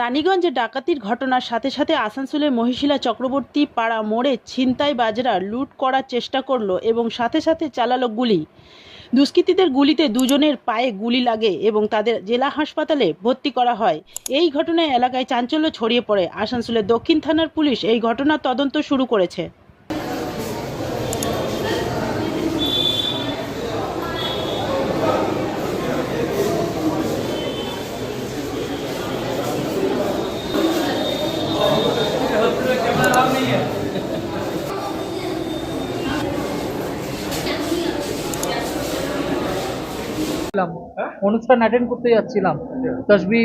রানীগঞ্জে ডাকাতির ঘটনার সাথে সাথে আসানসোলের মহিশিলা চক্রবর্তী পাড়া মোড়ে ছিনতাই বাজরা লুট করার চেষ্টা করল এবং সাথে সাথে চালালো গুলি। দুষ্কৃতীদের গুলিতে দুজনের পায়ে গুলি লাগে এবং তাদের জেলা হাসপাতালে ভর্তি করা হয়। এই ঘটনায় এলাকায় চাঞ্চল্য ছড়িয়ে পড়ে। আসানসোলের দক্ষিণ থানার পুলিশ এই ঘটনার তদন্ত শুরু করেছে। ছিলাম অনুষ্ঠান অ্যাটেন্ড করতে যাচ্ছিলাম। তসবি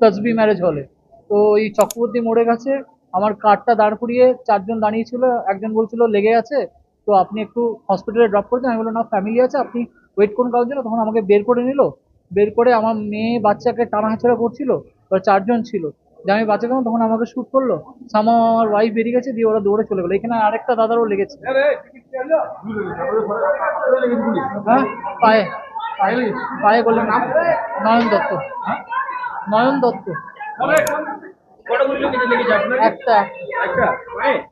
তসবি ম্যারেজ হলে তো এই চক্রবর্তী মোড়ে গেছে। আমার কারটা দাঁড় করিয়ে চারজন দাঁড়িয়ে ছিল একজন বলছিল লেগে আছে? তো আপনি একটু হসপিটালে ড্রপ করে দেন। আমি বললাম না ফ্যামিলি আছে। আপনি ওয়েট করুন কারোর জন্য। তখন আমাকে বের করে নিল। বের করে আমার মেয়ে বাচ্চাকে টানা হাঁচড়া করছিল। ওরা চারজন ছিল। যে আমি বাচ্চা কেমন তখন আমাকে শ্যুট করল। সামা আমার ওয়াইফ বেরিয়ে গেছে দিয়ে ওরা দৌড়ে চলে গেলো। এখানে আরেকটা দাদারও লেগেছে। হ্যাঁ পায়ে। পায়ে করলেন নাম? নয়ন দত্ত। নয়ন দত্ত। একটা একটা। পায়ে